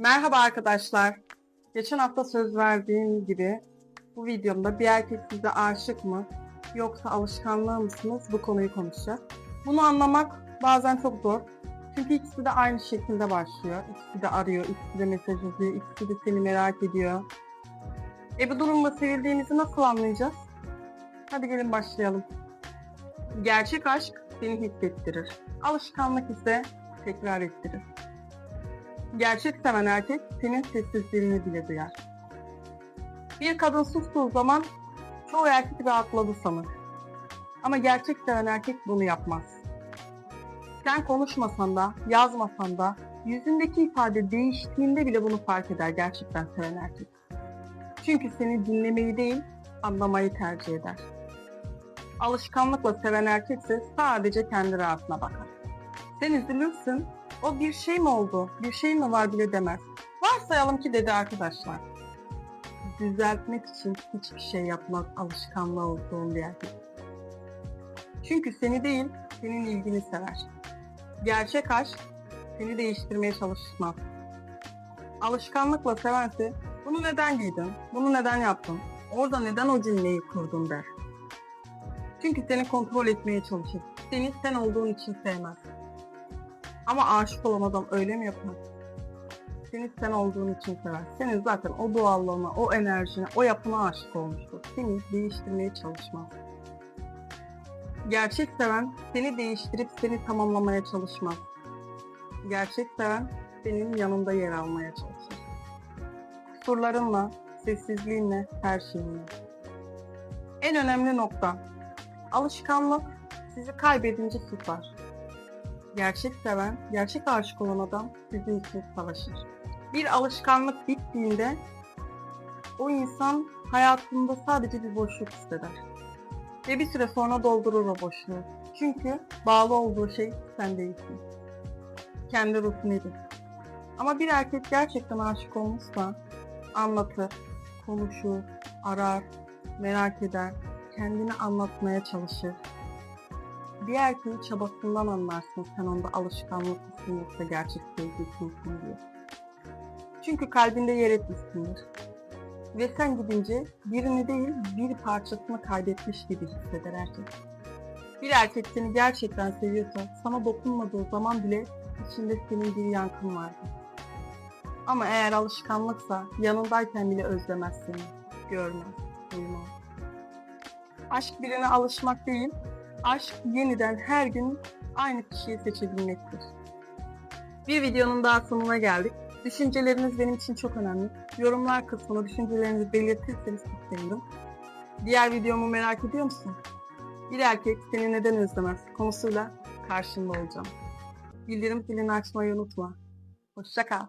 Merhaba arkadaşlar. Geçen hafta söz verdiğim gibi bu videomda bir erkek size aşık mı yoksa alışkanlığı mısınız bu konuyu konuşacağız. Bunu anlamak bazen çok zor. Çünkü ikisi de aynı şekilde başlıyor. İkisi de arıyor, ikisi de mesaj yazıyor, ikisi de seni merak ediyor. E bu durumda sevildiğinizi nasıl anlayacağız? Hadi gelin başlayalım. Gerçek aşk seni hissettirir. Alışkanlık ise tekrar ettirir. Gerçek seven erkek senin sessizliğini bile duyar. Bir kadın sustuğu zaman çoğu erkek rahatladı sanır. Ama gerçek seven erkek bunu yapmaz. Sen konuşmasan da, yazmasan da, yüzündeki ifade değiştiğinde bile bunu fark eder gerçekten seven erkek. Çünkü seni dinlemeyi değil, anlamayı tercih eder. Alışkanlıkla seven erkekse sadece kendi rahatına bakar. Sen üzülürsün, o bir şey mi oldu, bir şey mi var bile demez. Varsayalım ki dedi arkadaşlar. Düzeltmek için hiçbir şey yapmak alışkanlığı olduğun bir erkek. Çünkü seni değil, senin ilgini sever. Gerçek aşk seni değiştirmeye çalışmaz. Alışkanlıkla sevense bunu neden giydin, bunu neden yaptın, orada neden o cümleyi kurdun der. Çünkü seni kontrol etmeye çalışır. Seni sen olduğun için sevmez. Ama aşık olan adam öyle mi yapar? Seni sen olduğun için sever. Senin zaten o doğallığına, o enerjine, o yapına aşık olmuştur. Seni değiştirmeye çalışmaz. Gerçek seven seni değiştirip seni tamamlamaya çalışmaz. Gerçek seven senin yanında yer almaya çalışır. Kusurlarınla, sessizliğinle, her şeyinle. En önemli nokta, alışkanlık sizi kaybedince tutar. Gerçek seven, gerçek aşık olan adam sizin için savaşır. Bir alışkanlık bittiğinde o insan hayatında sadece bir boşluk hisseder. Ve bir süre sonra doldurur o boşluğu. Çünkü bağlı olduğu şey sen değilsin. Kendi rutinidir. Ama bir erkek gerçekten aşık olmuşsa anlatır, konuşur, arar, merak eder, kendini anlatmaya çalışır. Bir erkeğin çabasından anlarsın sen onda alışkanlık mısın yoksa gerçek sevgisi misin diye. Çünkü kalbinde yer etmişsindir. Ve sen gidince birini değil bir parçasını kaybetmiş gibi hisseder erkek. Bir erkek seni gerçekten seviyorsa sana dokunmadığı zaman bile içinde senin bir yankın vardır. Ama eğer alışkanlıksa yanındayken bile özlemez seni. Görmez, duymaz. Aşk birine alışmak değil, aşk yeniden her gün aynı kişiyi seçebilmektir. Bir videonun daha sonuna geldik. Düşünceleriniz benim için çok önemli. Yorumlar kısmına düşüncelerinizi belirtirseniz sevinirim. Diğer videomu merak ediyor musun? Bir erkek seni neden özlemez konusuyla karşında olacağım. Bildirim zilini açmayı unutma. Hoşça kal.